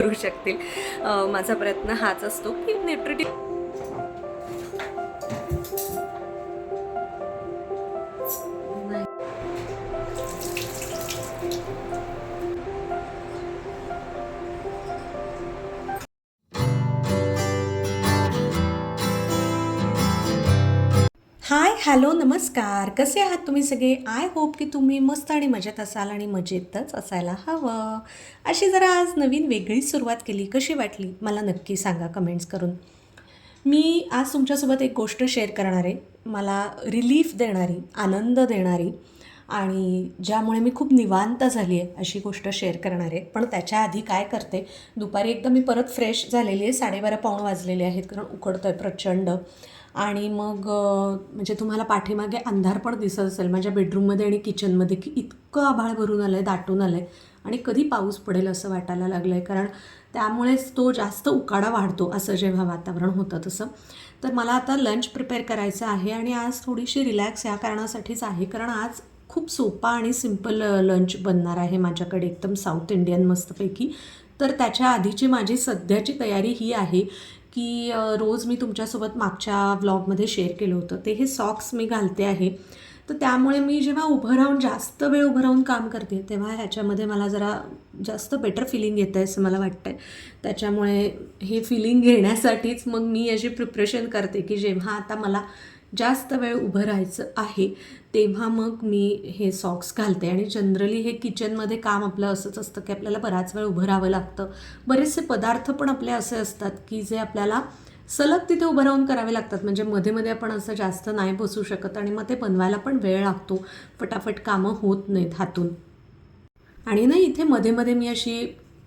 करू शकतील. माझा प्रयत्न हाच असतो की न्यूट्रिटी हॅलो नमस्कार. कसे आहात तुम्ही सगळे? आय होप की तुम्ही मस्त आणि मजेत असाल आणि मजेतच असायला हवं. अशी जरा आज नवीन वेगळी सुरुवात केली. कशी वाटली? मला नक्की सांगा कमेंट्स करून. मी आज तुमच्यासोबत एक गोष्ट शेअर करणार आहे. मला रिलीफ देणारी आनंद देणारी आणि ज्यामुळे मी खूप निवांत झाली आहे अशी गोष्ट शेअर करणार आहे. पण त्याच्या आधी काय करते? दुपारी एकदा मी परत फ्रेश झालेली आहे. साडेबारा पाऊण वाजलेले आहेत कारण उकडतं आहे प्रचंड. आणि मग म्हणजे तुम्हाला पाठीमागे अंधार पण दिसत असेल. माझ्या बेडरूममध्ये आणि किचनमध्ये की इतकं आभाळ भरून आलं आहे दाटून आलं आहे आणि कधी पाऊस पडेल असं वाटायला लागलं आहे कारण त्यामुळेच तो जास्त उकाडा वाढतो असं जेव्हा वातावरण होतं तसं. तर मला आता लंच प्रिपेअर करायचं आहे आणि आज थोडीशी रिलॅक्स या कारणासाठीच आहे. कारण आज खूप सोपा आणि सिंपल लंच बनणार आहे माझ्याकडे. एकदम साऊथ इंडियन मस्तपैकी. तर त्याच्या आधीची माझी सध्याची तयारी ही आहे की रोज मी तुमच्यासोबत मागच्या व्लॉगमध्ये शेअर केलं होतं. ते हे सॉक्स मी घालते आहे. तर त्यामुळे मी जेव्हा उभं राहून जास्त वेळ उभं राहून काम करते तेव्हा ह्याच्यामध्ये मला जरा जास्त बेटर फिलिंग येतं आहे असं मला वाटतं आहे त्याच्यामुळे हे फिलिंग घेण्यासाठीच मग मी अशी प्रिपरेशन करते की जेव्हा आता मला जास्त वेळ उभं राहायचं आहे तेव्हा मग मी हे सॉक्स घालते. आणि जनरली हे किचनमध्ये काम आपलं असंच असतं की आपल्याला बराच वेळ उभं राहावं लागतं. बरेचसे पदार्थ पण आपले असे असतात की जे आपल्याला सलग तिथे उभं राहून करावे लागतात. म्हणजे मध्ये मध्ये आपण असं जास्त नाही बसू शकत आणि मग ते बनवायला पण वेळ लागतो. फटाफट कामं होत नाहीत हातून. आणि ना इथे मध्ये मध्ये मी अशी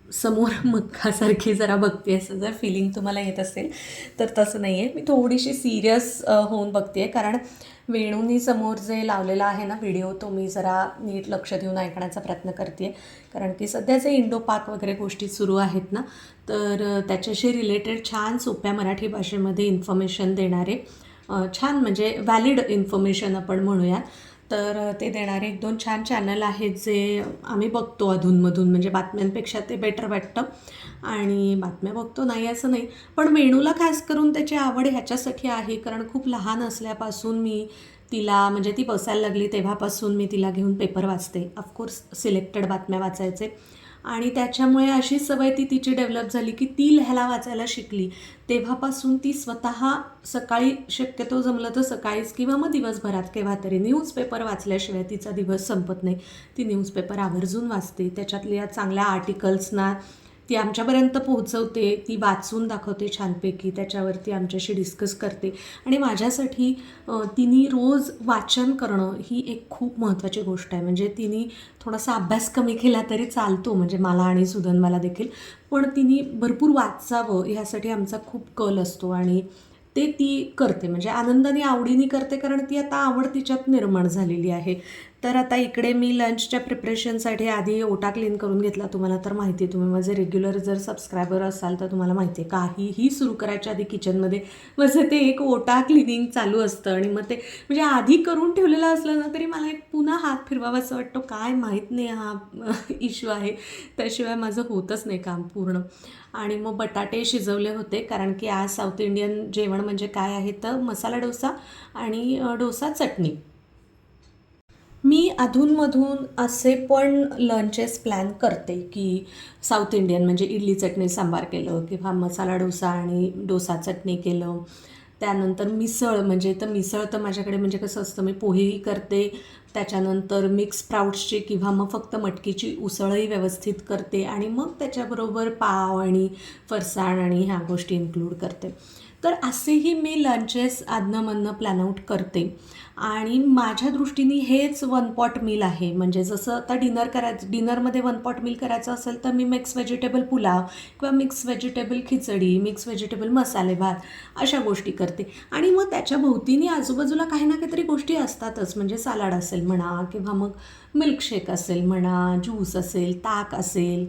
समोर मक्कासारखी जरा बघते असं जर फिलिंग तुम्हाला येत असेल तर तसं नाही आहे मी थोडीशी सिरियस होऊन बघते आहे कारण वेणूनी समोर जे लावलेला आहे ना व्हिडिओ तो मी जरा नीट लक्ष देऊन ऐकण्याचा प्रयत्न करते कारण की सध्या जे इंडो पाक वगैरे गोष्टी सुरू आहेत ना तर त्याच्याशी रिलेटेड छान सोप्या मराठी भाषेमध्ये इन्फॉर्मेशन देणारे छान म्हणजे व्हॅलिड इन्फॉर्मेशन आपण म्हणूया तर ते देणारे एक दोन छान चॅनल आहेत जे आम्ही बघतो अधूनमधून. म्हणजे बातम्यांपेक्षा ते बेटर वाटतं. आणि बातम्या बघतो नाही असं नाही. पण मेनूला खास करून त्याची आवड ह्याच्यासाठी आहे. कारण खूप लहान असल्यापासून मी तिला म्हणजे ती बसायला लागली तेव्हापासून मी तिला घेऊन पेपर वाचते. ऑफकोर्स सिलेक्टेड बातम्या वाचायचे. आणि त्याच्यामुळे अशी सवय ती तिची डेव्हलप झाली की ती लिहायला वाचायला शिकली. तेव्हापासून ती स्वतः सकाळी शक्यतो जमलं तर सकाळीच किंवा मग दिवसभरात केव्हा तरी न्यूजपेपर वाचल्याशिवाय तिचा दिवस संपत नाही. ती न्यूजपेपर आवर्जून वाचते. त्याच्यातल्या चांगल्या आर्टिकल्सना ती आमच्यापर्यंत पोहोचवते ती वाचून दाखवते छानपैकी त्याच्यावरती आमच्याशी डिस्कस करते. आणि माझ्यासाठी तिने रोज वाचन करणं ही एक खूप महत्त्वाची गोष्ट आहे. म्हणजे तिने थोडासा अभ्यास कमी केला तरी चालतो म्हणजे मला आणि सुधन्वाला देखील. पण तिने भरपूर वाचावं ह्यासाठी आमचा खूप कल असतो आणि ते ती करते. म्हणजे आनंदाने आवडीने करते कारण ती आता आवड तिच्यात निर्माण झालेली आहे. तर आता इकडे मी लंचच्या प्रिपरेशनसाठी आधी ओटा क्लीन करून घेतला तुम्हाला तर माहिती आहे तुम्ही माझे रेग्युलर जर सबस्क्रायबर असाल तर तुम्हाला माहिती आहे काहीही सुरू करायच्या आधी किचनमध्ये माझं ते एक ओटा क्लिनिंग चालू असतं आणि मग ते म्हणजे आधी करून ठेवलेलं असलं ना तरी मला एक पुन्हा हात फिरवावा असं वाटतं काय माहीत नाही हा इश्यू आहे. त्याशिवाय माझं होतच नाही काम पूर्ण. आणि मग बटाटे शिजवले होते कारण की आज साऊथ इंडियन जेवण म्हणजे काय आहे तर मसाला डोसा आणि डोसा चटणी. मी अधूनमधून असे पण लंचेस प्लॅन करते की साऊथ इंडियन म्हणजे इडली चटणी सांबार केलं किंवा मसाला डोसा आणि डोसा चटणी केलं. त्यानंतर मिसळ म्हणजे तर मिसळ तर माझ्याकडे म्हणजे कसं असतं मी पोहेही करते. त्याच्यानंतर मिक्स स्प्राउट्सची किंवा मग फक्त मटकीची उसळही व्यवस्थित करते आणि मग त्याच्याबरोबर पाव आणि फरसाण आणि ह्या गोष्टी इन्क्लूड करते. तर असेही मी लंचेस आदनमधनं प्लॅन आऊट करते. आणि माझ्या दृष्टीने हेच वन पॉट मील आहे. म्हणजे जसं आता डिनर करायचं डिनरमध्ये वन पॉट मील करायचं असेल तर मी मिक्स व्हेजिटेबल पुलाव किंवा mix vegetable khichdi mix vegetable मसाले भात अशा गोष्टी करते. आणि मग त्याच्या भोवतीने आजूबाजूला काही ना काहीतरी गोष्टी असतातच. म्हणजे सलाड असेल म्हणा किंवा मग मिल्कशेक असेल म्हणा ज्यूस असेल ताक असेल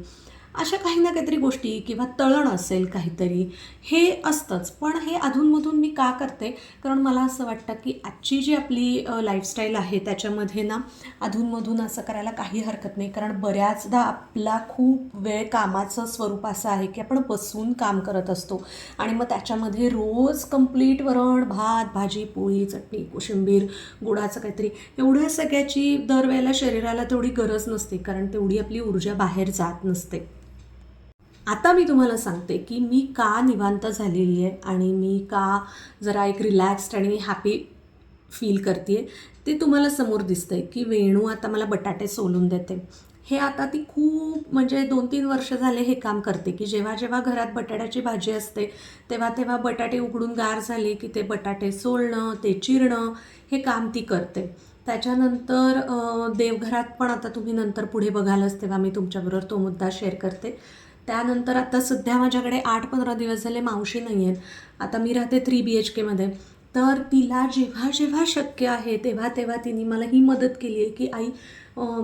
अशा काही ना काहीतरी गोष्टी किंवा तळण असेल काहीतरी हे असतंच. पण हे अधूनमधून मी का करते? कारण मला असं वाटतं की आजची जी आपली लाईफस्टाईल आहे त्याच्यामध्ये ना अधूनमधून असं करायला काही हरकत नाही. कारण बऱ्याचदा आपला खूप वेळ कामाचं स्वरूप असं आहे की आपण बसून काम करत असतो. आणि मग त्याच्यामध्ये रोज कंप्लीट वरण भात भाजी पोळी चटणी कोशिंबीर गुळाचं काहीतरी. एवढ्या सगळ्याची दरवेळेला शरीराला तेवढी गरज नसते. कारण तेवढी आपली ऊर्जा बाहेर जात नसते. आता मी तुम्हाला सांगते की मी का निवांत झालेली आहे आणि मी का जरा एक रिलॅक्स्ड आणि हॅपी फील करते ते तुम्हाला समोर दिसतंय की वेणू आता मला बटाटे सोलून देते. हे आता ती खूप म्हणजे दोन तीन वर्ष झाले हे काम करते की जेव्हा जेव्हा घरात बटाट्याची भाजी असते तेव्हा तेव्हा बटाटे उकडून गार झाले की ते बटाटे सोलणं ते चिरणं हे काम ती करते. त्याच्यानंतर देवघरात पण आता तुम्ही नंतर पुढे बघालच तेव्हा मी तुमच्याबरोबर तो मुद्दा शेअर करते. त्यानंतर आता सध्या माझ्याकडे आठ पंधरा दिवस झाले मावशी नाही आहेत. आता मी राहते थ्री बी एच केमध्ये तर तिला जेव्हा जेव्हा शक्य आहे तेव्हा तेव्हा तिने मला ही मदत केली आहे की आई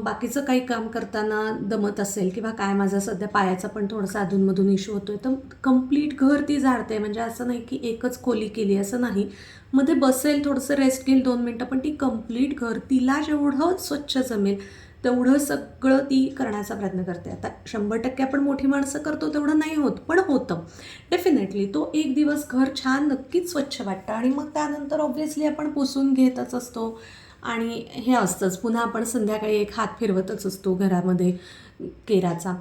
बाकीचं काही काम करताना दमत असेल किंवा काय माझा सध्या पायाचा पण थोडासा अधूनमधून इश्यू आहे तर कंप्लीट घर ती झाडते म्हणजे असं नाही की एकच खोली केली असं नाही. मध्ये बसेल थोडंसं रेस्ट घेईल दोन मिनटं पण ती कंप्लीट घर तिला जेवढं स्वच्छ जमेल तेवढं सगळं ती करण्याचा प्रयत्न करते. आता शंभर टक्के आपण मोठी माणसं करतो तेवढं नाही होत पण होतं. डेफिनेटली तो एक दिवस घर छान नक्कीच स्वच्छ वाटतं. आणि मग त्यानंतर ऑब्व्हियसली आपण पुसून घेतच असतो. आणि हे असतंच. पुन्हा आपण संध्याकाळी एक हात फिरवतच असतो घरामध्ये केराचा.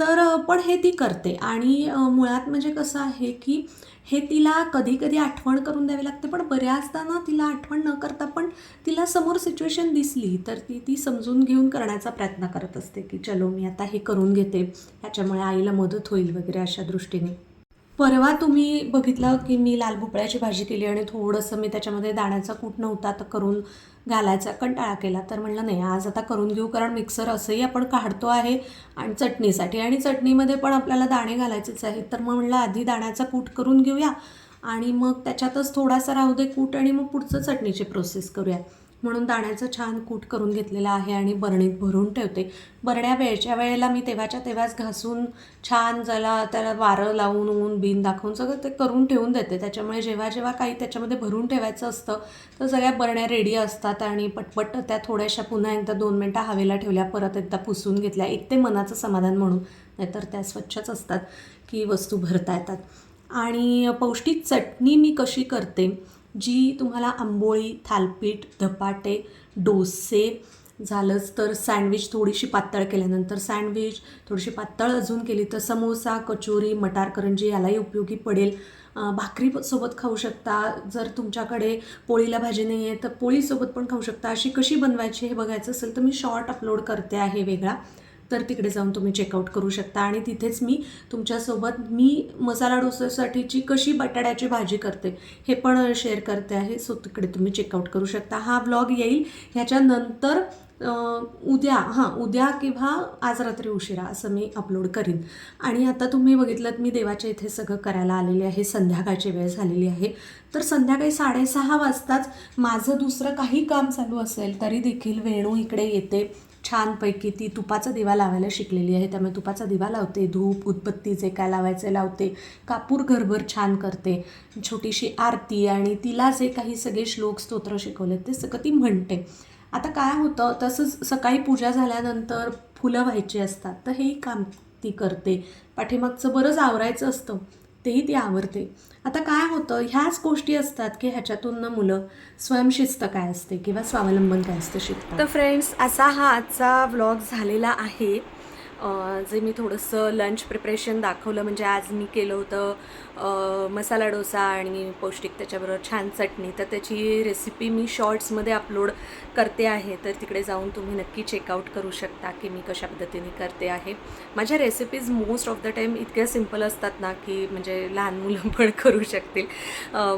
तर पण हे ती करते. आणि मुळात म्हणजे कसं आहे की हे तिला कधी कधी आठवण करून द्यावी लागते पण बऱ्याचदा ना तिला आठवण न करता पण तिला समोर सिच्युएशन दिसली तर ती ती समजून घेऊन करण्याचा प्रयत्न करत असते की चलो मी आता हे करून घेते ह्याच्यामुळे आईला मदत होईल वगैरे अशा दृष्टीने. परवा तुम्ही बघितलं की मी लाल भोपळ्याची भाजी केली आणि थोडंसं मी त्याच्यामध्ये दाण्याचा कूट नव्हता तर करून घालायचा कंटाळा केला. तर म्हणलं नाही आज आता करून घेऊ कारण मिक्सर असंही आपण काढतो आहे आणि चटणीसाठी आणि चटणीमध्ये पण आपल्याला दाणे घालायचेच आहेत. तर मग म्हणलं आधी दाण्याचा कूट करून घेऊया आणि मग त्याच्यातच थोडासा राहू दे कूट आणि मग पुढचं चटणीची प्रोसेस करूया. म्हणून दाण्याचं छान कूट करून घेतलेलं आहे आणि बरणीत भरून ठेवते. बरण्या वेळच्या वेळेला मी तेव्हाच्या तेव्हाच घासून छान जला त्याला वारं लावून ऊन बिन दाखवून सगळं ते करून ठेवून देते. त्याच्यामुळे जेव्हा जेव्हा काही त्याच्यामध्ये भरून ठेवायचं असतं तर सगळ्या बरण्या रेडी असतात आणि पटपट त्या थोड्याशा पुन्हा एकदा दोन मिनटं हवेला ठेवल्या परत एकदा पुसून घेतल्या. एक ते मनाचं समाधान म्हणून. नाहीतर त्या स्वच्छच असतात की वस्तू भरता येतात. आणि पौष्टिक चटणी मी कशी करते जी तुम्हाला आंबोळी थालपीठ धपाटे डोसे झालंच तर सँडविच थोडीशी पातळ केल्यानंतर सँडविच थोडीशी पातळ अजून केली तर समोसा कचोरी मटार करंजी यालाही उपयोगी पडेल. भाकरी सोबत खाऊ शकता. जर तुमच्याकडे पोळीला भाजी नाही आहे तर पोळीसोबत पण खाऊ शकता. अशी कशी बनवायची हे बघायचं असेल तर मी शॉर्ट अपलोड करते आहे वेगळा. तर तिकडे जाऊन तुम्ही चेकआउट करू शकता. आणि तिथेच मी तुमच्यासोबत मी मसाला डोसासाठीची कशी बटाट्याची भाजी करते हे पण शेअर करते आहे. सो तिकडे तुम्ही चेकआउट करू शकता. हा ब्लॉग येईल. ह्याच्यानंतर उद्या हां उद्या किंवा आज रात्री उशिरा असं मी अपलोड करीन. आणि आता तुम्ही बघितलं मी देवाच्या इथे सगळं करायला आलेले आहे. संध्याकाळची वेळ झालेली आहे. तर संध्याकाळी साडेसहा वाजताच माझं दुसरं काही काम चालू असेल तरी देखील वेणू इकडे येते. छानपैकी ती तुपाचा दिवा लावायला शिकलेली आहे. त्यामुळे तुपाचा दिवा लावते धूप उत्पत्तीचे जे काय लावायचे लावते कापूर घरभर छान करते. छोटीशी आरती आणि तिला जे काही सगळे श्लोक स्तोत्र शिकवले ते सगळं ती म्हणते. आता काय होतं तसंच सकाळी पूजा झाल्यानंतर फुलं व्हायची असतात तर हेही काम ती करते. पाठीमागचं बरंच आवरायचं असतं. तेही ती आवरते आता काय होतं ह्याच गोष्टी असतात की ह्याच्यातून ना मुलं स्वयंशिस्त काय असते किंवा स्वावलंबन काय असतं शिकतात. तर फ्रेंड्स असा हा आजचा व्लॉग झालेला आहे. जे मी थोडंसं लंच प्रिपरेशन दाखवलं म्हणजे आज मी केलं होतं मसाला डोसा आणि पौष्टिक त्याच्याबरोबर छान चटणी. तर त्याची रेसिपी मी शॉर्ट्समध्ये अपलोड करते आहे. तर तिकडे जाऊन तुम्ही नक्की चेकआउट करू शकता की मी कशा पद्धतीने करते आहे. माझ्या recipes most of the time इतक्या सिंपल असतात ना की म्हणजे लहान मुलं पण करू शकतील.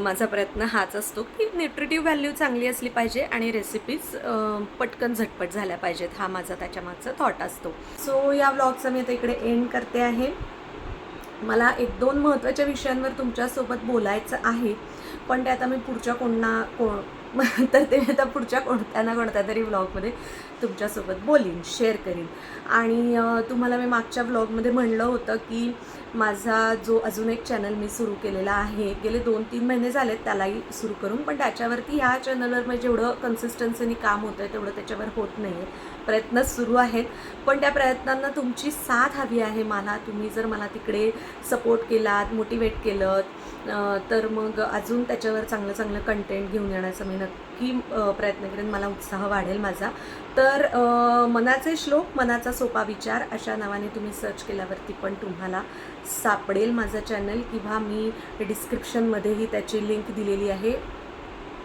माझा प्रयत्न हाच असतो की न्यूट्रिटिव्ह व्हॅल्यू चांगली असली पाहिजे आणि रेसिपीज पटकन झटपट झाल्या पाहिजेत. हा माझा त्याच्यामागचा थॉट असतो. सो या व्लॉगचा मी आता इकडे एंड करते आहे. मला एक दोन महत्त्वाच्या विषयांवर तुमच्यासोबत बोलायचं आहे. पण ते आता मी पुढच्या कोणा कोण तर ते आता पुढच्या कोणत्या ना कोणत्या तरी ब्लॉगमध्ये तुमच्यासोबत बोलीन शेअर करीन. आणि तुम्हाला मी मागच्या ब्लॉगमध्ये म्हणलं होतं की माझा जो अजून एक चॅनल मी सुरू केलेला आहे गेले दोन तीन महिने झालेत त्यालाही सुरू करून पण त्याच्यावरती ह्या चॅनलवर म्हणजे जेवढं कन्सिस्टन्सीनी काम होतं आहे तेवढं त्याच्यावर होत नाही आहे प्रयत्न सुरू आहेत. पण त्या प्रयत्नांना तुमची साथ हवी आहे मला. तुम्ही जर मला तिकडे सपोर्ट केलात मोटिवेट केलं तर मग अजून त्याच्यावर चांगलं चांगलं कंटेंट घेऊन येण्याचा मी नक्की प्रयत्न करेन. मला उत्साह वाढेल माझा. तर मनाचे श्लोक मनाचा सोपा विचार अशा नावाने तुम्ही सर्च केल्यावरती पण तुम्हाला सापडेल माझं चॅनल किंवा मी डिस्क्रिप्शनमध्येही त्याची लिंक दिलेली आहे.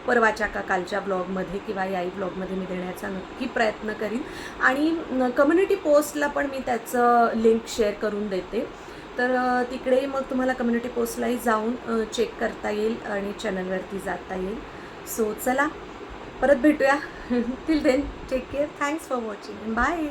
परवाच्या का कालच्या ब्लॉगमध्ये किंवा याही ब्लॉगमध्ये मी देण्याचा नक्की प्रयत्न करीन. आणि कम्युनिटी पोस्टला पण मी त्याचं लिंक शेअर करून देते. तर तिकडेही तिकडे मग तुम्हाला कम्युनिटी पोस्टलाही जाऊन चेक करता येईल आणि चॅनलवरती जाता येईल. सो चला परत भेटूया. Till then take care thanks for watching bye